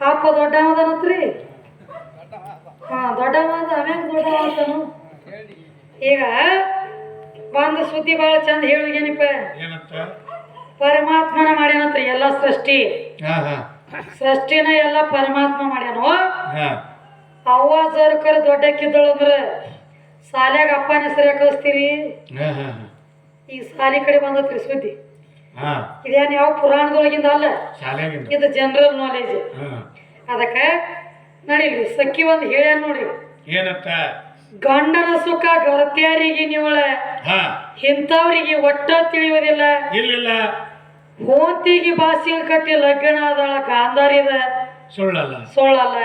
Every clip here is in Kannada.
ಅಪ್ಪ ದೊಡ್ಡವದನತ್ರಿ ಹಾ ದೊಡ್ಡವದ ಅಮ್ಯಾಗ ದೊಡ್ಡವತನು ಈಗ ಒಂದು ಸುದ್ದಿ ಬಹಳ ಚಂದ ಹೇಳುಗೇನಿಪ್ಪ ಏನಂತ ಪರಮಾತ್ಮನ ಮಾಡ್ಯಾನತ್ರಿ ಎಲ್ಲ ಸೃಷ್ಟಿ. ಹಾ ಹಾ. ಸೃಷ್ಟಿನ ಎಲ್ಲ ಪರಮಾತ್ಮ ಮಾಡ್ಯಾನು. ಹಾ. ಅವ್ವ ಜರ್ಕರ್ ದೊಡ್ಡ ಅಂದ್ರೆ ಸಾಲ್ಯಾಗ ಅಪ್ಪನ ಹೆಸರು ಕಳಿಸ್ತೀರಿ? ಹಾ ಹಾ. ಈ ಸಾಲಿ ಕಡೆ ಬಂದತ್ರಿ ಸುದ್ದಿ. ಇದೇನು ಯಾವ ಪುರಾಣದೊಳಗಿಂದ ಅಲ್ಲ? ಇದು ಜನರಲ್ ನಾಲೆಜ್ ಅದಕ್ಕೆ ನಡೀಲಿ ಸಖಿ ಒಂದು ಹೇಳ್ಯಾನ ನೋಡಿ ಏನಂತ? ಗಂಡನ ಸುಖ ಗರ್ತ್ಯಾರಿಗೆ ನೀವಳ ಇಂಥವ್ರಿಗೆ ಒಟ್ಟ ತಿಳಿಯುವುದಿಲ್ಲ. ಇಲ್ಲಿಲ್ಲ. ಹೋಂತಿಗೆ ಬಾಸಿಗೆ ಕಟ್ಟಿ ಲಗ್ನ ಆದಳ ಗಾಂಧಾರಿದ ಸುಳ್ಳಲ್ಲ. ಸುಳ್ಳಲ್ಲ.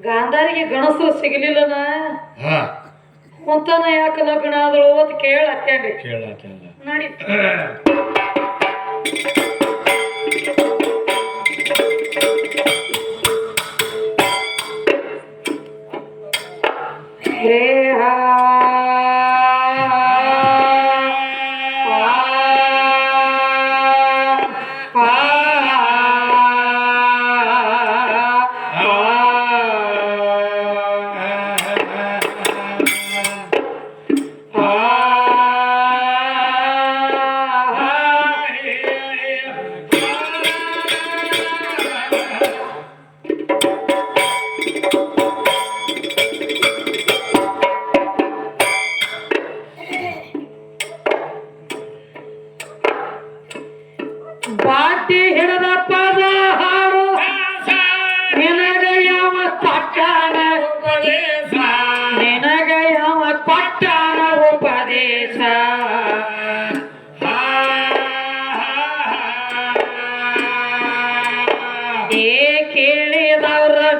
ಗಾಂಧಾರಿಗೆ ಗಣಸರು ಸಿಗಲಿಲ್ಲನ? ಹಾ. ಹೊಂತನ ಯಾಕೆ ಲಗ್ನ ಆದಳು ಅಂತ ಕೇಳ ಕೇಳಿ ಕೇಳ ನಡಿ.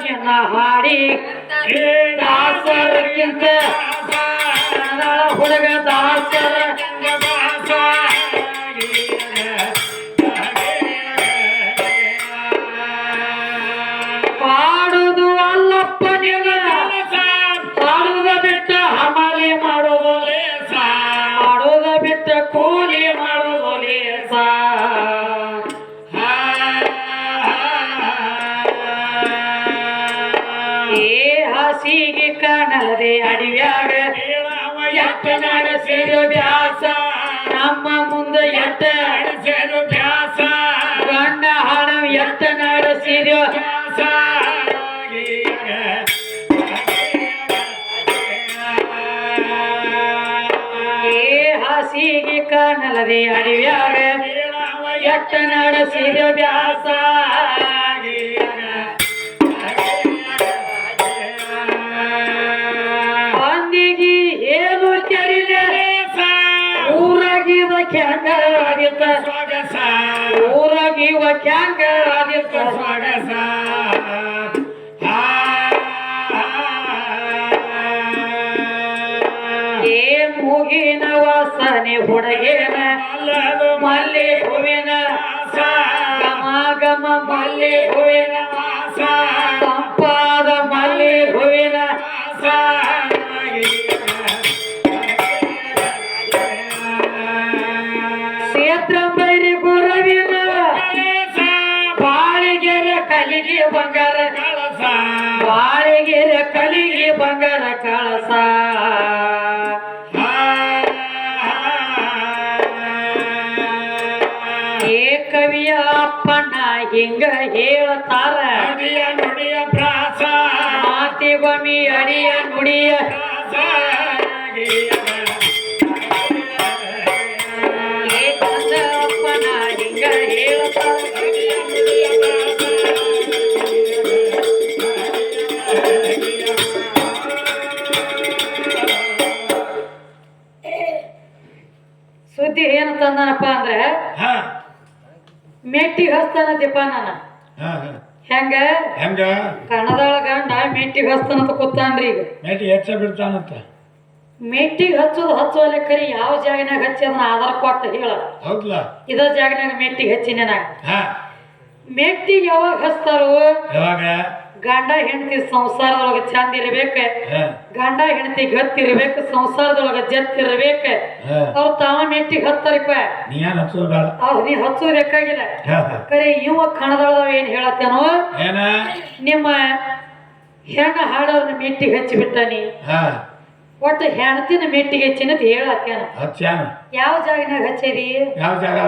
ನಿನ್ನ ಹಾಡಿ ದಾಸರಕ್ಕಿಂತ ಕನ್ನಡ ಹುಡುಗ ದಾಸರ. ಬ್ಯಾಸ ನಮ್ಮ ಮುಂದೆ ಎಟ್ಟ ಗಂಡ ಹಣ ಎಟ್ಟ ಬ್ಯಾಸ ಏ ಹಸಿಗೆ ಕಾಣಲದೆ ಅಡಿಯಾಗ ಎತ್ತ ನಡೆಸಿದ ಬ್ಯಾಸ ಕ್ಯಾಂಗ ಆದಿತ್ತ ಊರಾಗಿವ ಕ್ಯಾಂಗ ಆದಿತ್ತ ಏ ಮೂಗಿನ ವಾಸನೆ ಹುಡುಗೇನ? ಮಲ್ಲಿ ಹೂವಿನ ಗಮ ಮಲ್ಲಿ ಹೂವಿನ ತಂಪಾದ ಮಲ್ಲಿ ಹೂವಿನ ಕ್ಷೇತ್ರ ಕಲಿಗೆ ಬಂಗಾರ ಕಳಸ. ಏ ಕವಿಯ ಅಪ್ಪಣ್ಣ ಹಿಂಗ ಹೇಳ್ತಾರ. ಬಮಿ ಅಡಿಯ ನುಡಿಯ. ಏ ಏನು ಅಂದ್ರೆ ಹಾ. ಮೆಟ್ಟಿಗೆ ಹಸ್ತಾನತಿಪ್ಪ ನಾನು. ಹೆಂಗ? ಹೆಂಗ? ಕನ್ನಡದೊಳ ಗಂಡ ಮೆಟ್ಟಿಗೆ ಹಸ್ತಾನಂತ ಕೂತಾನ್ರಿ ಈಗ. ಮೆಟ್ಟಿ ಹೆಚ್ಚ ಬಿಡ್ತಾನಂತ. ಮೆಟ್ಟಿಗೆ ಹಚ್ಚೋದು ಹಚ್ಚೋ ಲೆಕ್ಕರಿ ಯಾವ ಜಾಗನಾಗ ಹಚ್ಚಿ ಅದನ್ನ ಆಧಾರ ಕೊಟ್ಟು ಹೇಳ. ಹೌದಲ್ಲ ಇದ ಜಾಗನಾಗ ಮೆಟ್ಟಿಗೆ ಹಚ್ಚಿನ ನಾ ಮೆಟ್ಟಿಗೆ ಯಾವಾಗ ಹಚ್ತಾರೋ ಯಾವಾಗ? ಗಂಡ ಹೆಂಡತಿ ಸಂಸಾರದೊಳಗ ಚಂದ ಇರ್ಬೇಕ ಗಂಡ ಹೆಂಡತಿ ಗತ್ತಿರ್ಬೇಕು ಸಂಸಾರದೊಳಗ ಜತ್ತಿರ್ಬೇಕ ಅವ್ರ ಅವ್ರು ತಾವ ಮೆಟ್ಟಿಗೆ ಹತ್ತರಿಪ್ಪ. ನೀ ಹಚ್ಚೋದ್ ಬೇಕಾಗಿಲ್ಲ. ಕರೆ ಇವ ಕಣದೊಳಗ ಏನ್ ಹೇಳತ್ತೇನೋ? ನಿಮ್ಮ ಹೆಣ್ಣ ಹಾಡೋರ್ನ ಮೆಟ್ಟಿಗೆ ಹಚ್ಚಿ ಬಿಟ್ಟಾನಿ. ಒಟ್ಟು ಹೆಣ್ತಿನ ಮೆಟ್ಟಿಗೆ ಹಚ್ಚಿನತ್ ಹೇಳತ್ತೇನ. ಯಾವ ಜಾಗನಾಗ ಹಚ್ಚೇರಿ? ಯಾವ ಜಾಗ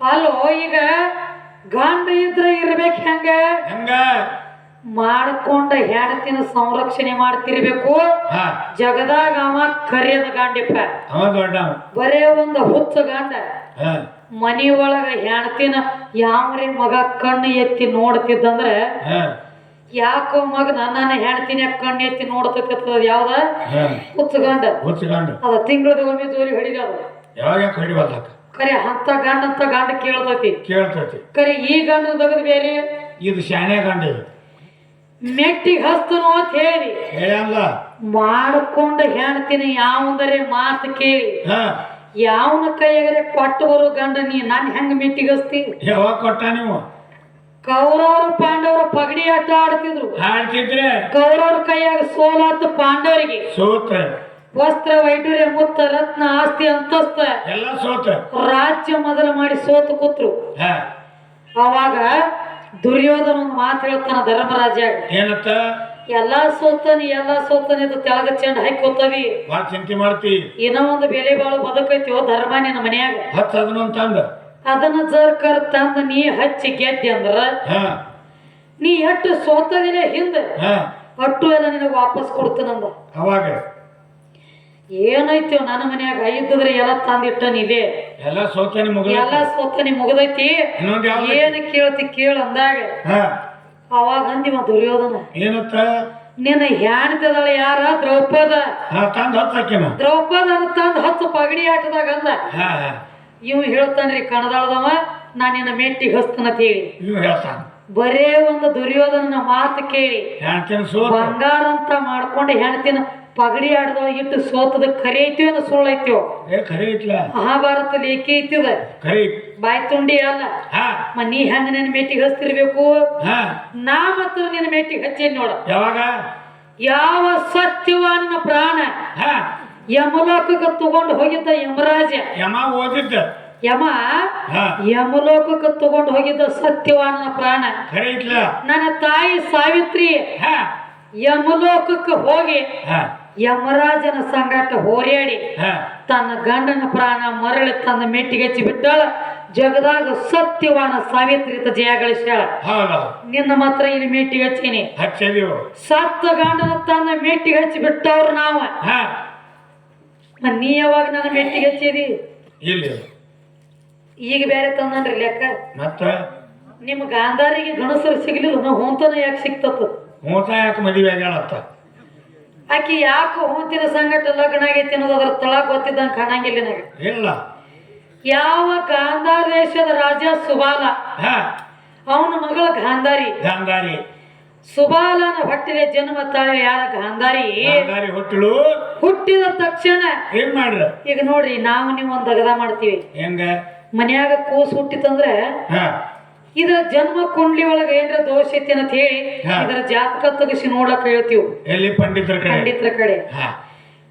ಅಲ್ಲೋ ಈಗ ಗಂಡ ಇದ್ರೆ ಇರ್ಬೇಕು ಹೆಂಗ? ಹೆಂಗ? ಮಾಡ್ಕೊಂಡ ಹೆಂಡತಿನ ಸಂರಕ್ಷಣೆ ಮಾಡ್ತಿರ್ಬೇಕು? ಜಗದಾಗ ಅವ ಕರಿಯದ ಗಾಂಡಿಪ್ಪ ಬರೇ ಒಂದು ಹುಚ್ಚ ಗಾಂಡ. ಮನಿಯೊಳಗ ಹೆಣ್ತಿನ ಯಾವ್ರಿ ಮಗ ಕಣ್ಣು ಎತ್ತಿ ನೋಡ್ತಿದ್ದಂದ್ರೆ ಯಾಕೋ ಮಗ ನನ್ನ ಹೆಣ್ತಿನ ಕಣ್ಣು ಎತ್ತಿ ನೋಡ್ತಿರ್ತದ ಯಾವ್ದ? ಹುಚ್ಚ ಗಂಡ. ಅದ ತಿಂಗಳದ ಒಮ್ಮೆ ಜೋಲಿ ಹೊಡಿಗದ ಯಾವಾಗ ಕರೆ ಅಂತ ಗಂಡ ಅಂತ ಗಂಡ ಕೇಳ್ತತಿ. ಕೇಳ್ತತಿ. ಕರೆ ಈ ಗಂಡ ತೆಗೆದು ಬೇರೆ? ಇದು ಶಾನೆ ಗಂಡ ಇದು. ಮೆಟ್ಟಿಗೆ ಹಸ್ತನು ಅಂತ ಹೇಳಿ. ಹೇಳಲ್ಲ ಮಾಡ್ಕೊಂಡ ಹೆಣ್ತಿನ ಯಾವಂದರೆ ಮಾತು ಕೇಳಿ. ಹಾ. ಯಾವನ ಕೈಯಾಗರೆ ಕೊಟ್ಟು ಬರೋ ಗಂಡ ನೀ ನನ್ ಹೆಂಗ ಮೆಟ್ಟಿಗೆ ಹಸ್ತಿ ಯಾವಾಗ ಕೊಟ್ಟ ನೀವು? ಕೌರವರು ಪಾಂಡವರು ಪಗಡಿ ಆಟ ಆಡ್ತಿದ್ರು. ಹಾಡ್ತಿದ್ರೆ ಕೌರವ್ರ ಕೈಯಾಗ ಸೋಲಾತು ಪಾಂಡವರಿಗೆ. ಸೋತ. ವಸ್ತ್ರ ವೈಡೂರ್ಯ ಮುತ್ತ ರತ್ನ ಆಸ್ತಿ ಅಂತಸ್ತ. ಎಲ್ಲ ಸೋತ. ರಾಜ್ಯ ಮೊದಲು ಮಾಡಿ ಸೋತು ಕೂತ್ರು. ಹಾ. ಅವಾಗ ದುರ್ಯೋಧನ ಒಂದು ಮಾತು ಹೇಳ್ತಾನ ಧರ್ಮರಾಜ ಏನತ್ತ? ಎಲ್ಲಾ ಸೋತನಿ ಎಲ್ಲಾ ಸೋತನಿ ಅದು ತೆಳಗ ಚೆಂಡ ಹಾಕಿ ಕೂತವಿ. ಭಾಳ ಚಿಂತೆ ಮಾಡ್ತಿ. ಏನೋ ಒಂದು ಬೆಲೆ ಬಾಳು ಬದುಕೈತಿ ಧರ್ಮ ನಿನ್ನ ಮನ್ಯಾಗ. ಹತ್ತು ಅದನ್ನ ತಂದ. ಅದನ್ನ ಜರ್ಕರ್ ತಂದ ನೀ ಹಚ್ಚಿ ಗೆದ್ದೆ ಅಂದ್ರ. ನೀ ಎಷ್ಟು ಸೋತದಿಲ್ಲ ಹಿಂದ. ಹಾ. ಅಟ್ಟು ಎಲ್ಲ ನಿನಗೆ ವಾಪಸ್ ಕೊಡ್ತಾನಂದ. ಅವಾಗ? ಏನೈತಿ ನನ್ನ ಮನ್ಯಾಗ? ಐದ್ರೆ ಎಲ್ಲ ತಂದಿಟ್ಟ ನೀವೇ? ಎಲ್ಲ ಸೋತನಿ ಮುಗ ಎಲ್ಲ ಸೋತನಿ ಮುಗದೈತಿ. ಏನ್ ಕೇಳ್ತಿ ಕೇಳ ಅಂದಾಗ. ಅವಾಗ ಅಂದಿವ ದುರ್ಯೋಧನ. ಏನತ್ತ? ನಿನ್ನ ಹ್ಯಾಣ್ತದಳ ಯಾರ? ದ್ರೌಪದ. ದ್ರೌಪದ ತಂದ ಹತ್ತು ಪಗಡಿ ಆಟದಾಗ ಅಂದ. ಇವ್ ಹೇಳ್ತಾನ್ರಿ ಕಣದಾಳದವ ನಾ ನಿನ್ನ ಮೆಟ್ಟಿ ಹಸ್ತನಂತ ಹೇಳಿ ಬರೇ ಒಂದು ದುರ್ಯೋಧನ ಮಾತು ಕೇಳಿ. ಬಂಗಾರ ಅಂತ ಮಾಡ್ಕೊಂಡು ಹೆಣ್ತಿನ ಪಗಡಿ ಆಡದೊಳಗೆ ಇಟ್ಟು ಸೋತದ ಖರೆ ಐತಿ ಅದು ಸುಳ್ಳು ಐತಿ ಮಹಾಭಾರತ ಲೇಖಿ ಐತಿದ ಬಾಯಿ ಐತ್. ತುಂಡಿ ಅಲ್ಲ. ಹಾ. ಮ ನೀ ಹೆಂಗ ನಿನ್ನ ಮೇಟಿ ಹಚ್ತಿರ್ಬೇಕು? ಹಾ. ನಾ ಮತ್ತು ನಿನ್ನ ಮೇಟಿ ಹಚ್ಚೇನಿ ನೋಡ. ಯಾವಾಗ? ಯಾವ ಸತ್ಯವಾನ ಪ್ರಾಣ ಹಾ. ಯಮಲೋಕಕ್ಕೆ ತಗೊಂಡು ಹೋಗಿದ್ದ ಯಮರಾಜ? ಯಮ ಓದಿದ್ದ. ಯಮ? ಹಾ. ಯಮಲೋಕಕ್ಕೆ ತಗೊಂಡು ಹೋಗಿದ್ದ ಸತ್ಯವಾನ ಪ್ರಾಣ. ನನ್ನ ತಾಯಿ ಸಾವಿತ್ರಿ ಹಾ. ಯಮಲೋಕಕ್ಕೆ ಹೋಗಿ ಹಾ. ಯಮರಾಜನ ಸಂಗಾಟ ಹೋರಾಡಿ ತನ್ನ ಗಂಡನ ಪ್ರಾಣ ಮರಳಿ ತನ್ನ ಮೆಟ್ಟಿಗೆ ಹೆಚ್ಚಿ ಬಿಟ್ಟಾಳ. ಜಗದಾಗ ಸತ್ಯವಾನ ಸಾವಿತ್ರಿತ ಜಯ ಗಳಿಸ್ಯಾಳ. ನಿನ್ನ ಮಾತ್ರ ಇಲ್ಲಿ ಮೆಟ್ಟಿಗೆ ಹಚ್ಚೀನಿ. ಸತ್ತ ಗಂಡನ ತನ್ನ ಮೆಟ್ಟಿಗೆ ಹಚ್ಚಿ ಬಿಟ್ಟವ್ರು ನಾವ. ನೀ ಯಾವಾಗ ನನ್ನ ಮೆಟ್ಟಿಗೆ ಹಚ್ಚೀರಿ ಇಲ್ಲಿ. ಈಗ ಬೇರೆ ತಂದ್ರಿ ಲೆಕ್ಕ. ಮತ್ತ? ನಿಮ್ಮ ಗಾಂಧಾರಿಗೆ ಗಣಸರು ಸಿಗ್ಲಿಲ್ಲ ನಾ ಹೋಂತನ ಯಾಕೆ ಸಿಕ್ತತ್ತು ಹೋಂತ ಯಾಕೆ ಮದುವೆ ಆಗ್ಯಾಳತ್ತ ಆಕಿ ಯಾಕೆ ಹೂತಿನ ಸಂಗಟ ಲಗ್ನ ಆಗೈತಿ ಅನ್ನೋದು ಅದ್ರ ತಳ ಗೊತ್ತಿದ್ದಂಗೆ ಕಾಣಂಗಿಲ್ಲ ನನಗೆ. ಇಲ್ಲ. ಯಾವ ಗಾಂಧಾರ ದೇಶದ ರಾಜ ಸುಬಾಲ? ಅವನ ಮಗಳ ಗಾಂಧಾರಿ. ಗಾಂಧಾರಿ. ಸುಬಾಲನ ಹೊಟ್ಟೆಲೆ ಜನ್ಮ ತಾಳೆ ಯಾರ ಗಾಂಧಾರಿ ಹೊಟ್ಟಳು. ಹುಟ್ಟಿದ ತಕ್ಷಣ ಏನ್ ಮಾಡ್ರ? ಈಗ ನೋಡ್ರಿ ನಾವು ನೀವು ಒಂದ್ ಅಗದ ಮಾಡ್ತೀವಿ. ಹೆಂಗ? ಮನ್ಯಾಗ ಕೂಸು ಹುಟ್ಟಿತಂದ್ರೆ ಹಾ. ಇದರ ಜನ್ಮ ಕುಂಡ್ಲಿ ಒಳಗೆ ಏನ್ರ ದೋಷ ಐತಿ ಅಂತ ಹೇಳಿ. ಇದರ ಜಾತಕ ತೆಗಿಸಿ ನೋಡಕ್ ಹೇಳ್ತೀವಿ. ಎಲ್ಲಿ? ಪಂಡಿತರ ಕಡೆ. ಪಂಡಿತರ ಕಡೆ.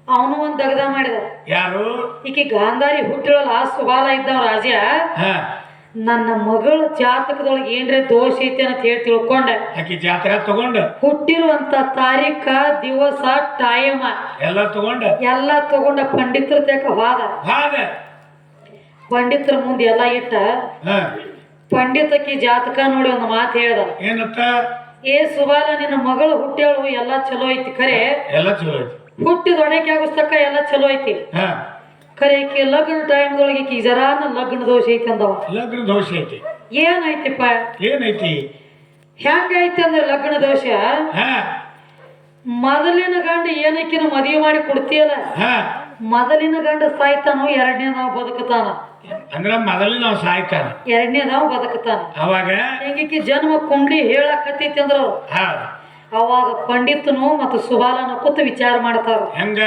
ಅವನು ಒಂದ್ ದಗದ ಮಾಡಿದ. ಯಾರು? ಈಕಿ ಗಾಂಧಾರಿ ಹುಟ್ಟಿಳಲ್ಲ ಸುಬಾಲ ಇದ್ದವ ರಾಜ. ನನ್ನ ಮಗಳ ಜಾತಕದೊಳಗೆ ಏನ್ರ ದೋಷ ಐತಿ ಅಂತ ಹೇಳಿ ತಿಳ್ಕೊಂಡ. ಆಕಿ ಜಾತಕ ತಗೊಂಡ? ಹುಟ್ಟಿರುವಂತ ತಾರೀಖ ದಿವಸ ಟೈಮ್ ಎಲ್ಲ ತಗೊಂಡ? ಎಲ್ಲ ತಗೊಂಡ ಪಂಡಿತರ ತೇಕ ಹೋದ. ಪಂಡಿತರ ಮುಂದೆ ಎಲ್ಲ ಇಟ್ಟ. ಪಂಡಿತಕಿ ಜಾತಕ ನೋಡಿ ಒಂದು ಮಾತು ಹೇಳ್ದ. ಏನತ್ತ? ಏ ಸುಬಾಲ ನಿನ್ನ ಮಗಳು ಹುಟ್ಟೇಳು ಎಲ್ಲ ಚಲೋ ಐತಿ. ಖರೆ? ಎಲ್ಲ ಚಲೋ ಐತಿ. ಹುಟ್ಟಿದ ಒಣಕೆ ಆಗುಸ್ತಕ ಎಲ್ಲ ಚಲೋ ಐತಿ. ಖರೆ ಈಕಿ ಲಗ್ನ ಟೈಮ್ದೊಳಗೆ ಈಕಿ ಜರಾನ ಲಗ್ನ ದೋಷ ಐತಿ ಅಂದವ. ಲಗ್ನ ದೋಷ ಐತಿ. ಏನೈತಿಪ್ಪ ಏನೈತಿ? ಹೆಂಗೈತಿ ಅಂದ್ರೆ ಲಗ್ನ ದೋಷ? ಮೊದಲಿನ ಗಂಡ ಏನಕ್ಕಿನ ಮದುವೆ ಮಾಡಿ ಕೊಡ್ತೀಯಲ್ಲ? ಮೊದಲಿನ ಗಂಡ ಸಾಯ್ತಾನೋ ಎರಡನೇ ನಾವು ಬದುಕುತ್ತಾನ? ಅಂದ್ರ ಮೊದಲಿನ ನಾವು ಸಾಯ್ತಾನ. ಎರಡನೇ ನಾವು ಬದುಕುತ್ತಾನ? ಅವಾಗ? ಹೆಂಗಿಕ್ಕಿ ಜನ್ಮ ಕುಂಡಿ ಹೇಳಕತ್ತೈತಿ ಅಂದ್ರ ಅವಾಗ ಪಂಡಿತನು ಮತ್ತು ಸುಬಾಲನ ಕೂತು ವಿಚಾರ ಮಾಡ್ತಾರ. ಹೆಂಗ?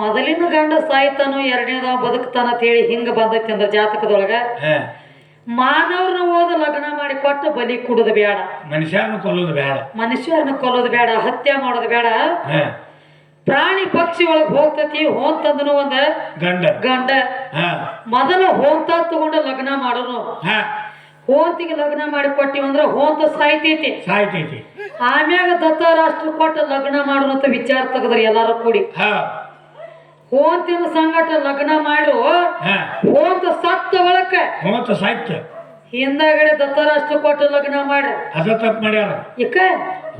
ಮೊದಲಿನ ಗಂಡ ಸಾಯ್ತಾನೋ ಎರಡನೇದವ ಬದುಕ್ತಾನ ಅಂತ ಹೇಳಿ ಹಿಂಗ ಬಂದೈತಿ ಅಂದ್ರ ಜಾತಕದೊಳಗ. ಮಾನವ್ರನ್ನ ಓದ ಲಗ್ನ ಮಾಡಿ ಕೊಟ್ಟು ಬಲಿ ಕುಡುದು ಬೇಡ ಮನುಷ್ಯರನ್ನ ಕೊಲ್ಲೋದು ಬೇಡ ಮನುಷ್ಯರನ್ನ ಕೊಲ್ಲೋದು ಬೇಡ ಹತ್ಯೆ ಮಾಡೋದು ಬೇಡ ಪ್ರಾಣಿ ಪಕ್ಷಿ ಒಳಗ್ ಹೋಗ್ತತಿ ಹೋಂತಂದನು ಒಂದ ಗಂಡ. ಗಂಡ. ಮೊದಲ ಹೋಂತ ತಗೊಂಡ ಲಗ್ನ ಮಾಡೋನು. ಹೋಂತಿಗೆ ಲಗ್ನ ಮಾಡಿ ಕೊಟ್ಟಿವಂದ್ರ ಹೋಂತ ಸಾಯ್ತೈತಿ. ಸಾಯ್ತೈತಿ. ಆಮ್ಯಾಗ ದತ್ತರಾಷ್ಟ್ರ ಕೊಟ್ಟ ಲಗ್ನ ಮಾಡೋನು ಅಂತ ವಿಚಾರ ತೆಗದ್ರಿ ಎಲ್ಲಾರು ಕೂಡಿ. ಹಾ. ಹೋಂತಿನ ಸಂಗಟ ಲಗ್ನ ಮಾಡು ಹೋಂತ ಸತ್ತ ಒಳಕ್ಕೆ ಹೋಂತ ಸಾಯ್ತ ಹಿಂದಾಗಡೆ ದತ್ತರಾಷ್ಟ್ರ ಕೊಟ್ಟು ಲಗ್ನ ಮಾಡ್ರಿ. ಅದ ತಪ್ಪು ಮಾಡ್ಯಾರ. ಇಕ್ಕ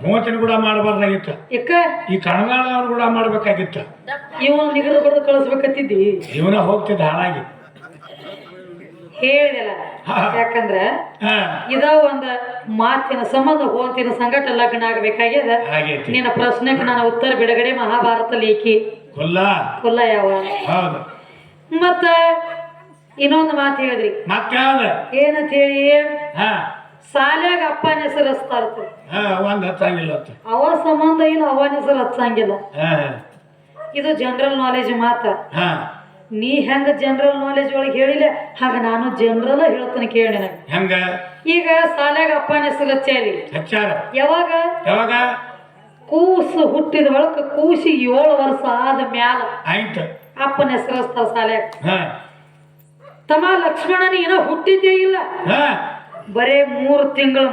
ಮೂವತ್ತಿನ ಕೂಡ ಮಾಡಬಾರ್ದಾಗಿತ್ತು. ಇಕ್ಕ ಈ ಕಣಗಾಳದವ್ರು ಕೂಡ ಮಾಡ್ಬೇಕಾಗಿತ್ತು. ಇವನು ನಿಗದ ಬರೆದು ಕಳಿಸ್ಬೇಕತ್ತಿದ್ದಿ. ಜೀವನ ಹೋಗ್ತಿದ್ದ ಹಾಳಾಗಿ. ಹೇಳಿದೆಲ್ಲ. ಯಾಕಂದ್ರ ಇದ ಒಂದ ಮಾತಿನ ಸಂಬಂಧ ಹೋಂತಿನ ಸಂಘಟ ಲಗ್ನ ಆಗ್ಬೇಕಾಗ್ಯದ. ನಿನ್ನ ಪ್ರಶ್ನೆಗೆ ನಾನು ಉತ್ತರ ಬಿಡುಗಡೆ ಮಹಾಭಾರತ ಲೇಖಿ. ಕೊಲ್ಲ. ಕೊಲ್ಲ ಯಾವ? ಹೌದು. ಮತ್ತ ಇನ್ನೊಂದು ಮಾತು ಹೇಳಿದ್ರಿ. ಮತ್ತೆ ಏನಂತ ಹೇಳಿ? ಹಾ. ಸಾಲ್ಯಾಗ ಅಪ್ಪನ ಹೆಸರು ಹಚ್ತಾ ಇರ್ತದೆ ಹಾ ಒಂದ್ ಅವ ಸಂಬಂಧ ಇಲ್ಲ ಅವನ ಹೆಸರು ಹಚ್ಚಂಗಿಲ್ಲ. ಹಾ ಇದು ಜನರಲ್ ನಾಲೆಜ್ ಮಾತ. ಹಾ. ನೀ ಹೆಂಗ ಜನರಲ್ ನಾಲೆಜ್ ಒಳಗೆ ಹೇಳಿಲ್ಲ? ಹಾಗ ನಾನು ಜನರಲ್ ಹೇಳ್ತೇನೆ ಕೇಳಿ ಹೆಂಗ? ಈಗ ಸಾಲ್ಯಾಗ ಅಪ್ಪನ ಹೆಸರು ಹಚ್ಚಿ ಹಚ್ಚಾರ? ಯಾವಾಗ? ಯಾವಾಗ? ಕೂಸು ಹುಟ್ಟಿದ ಬಳಕ ಕೂಸಿಗೆ ಏಳು ವರ್ಷ ಆದ ಮ್ಯಾಲ ಆಯ್ತು. ಅಪ್ಪನ ಹೆಸರು ಹಚ್ತಾರ ಸಾಲ್ಯಾಗ. ಹಾ. ತಮ್ಮ ಲಕ್ಷ್ಮಣನ ಏನೋ ಹುಟ್ಟಿದ್ದೇ ಇಲ್ಲ. ಬರೇ ಮೂರು ತಿಂಗಳು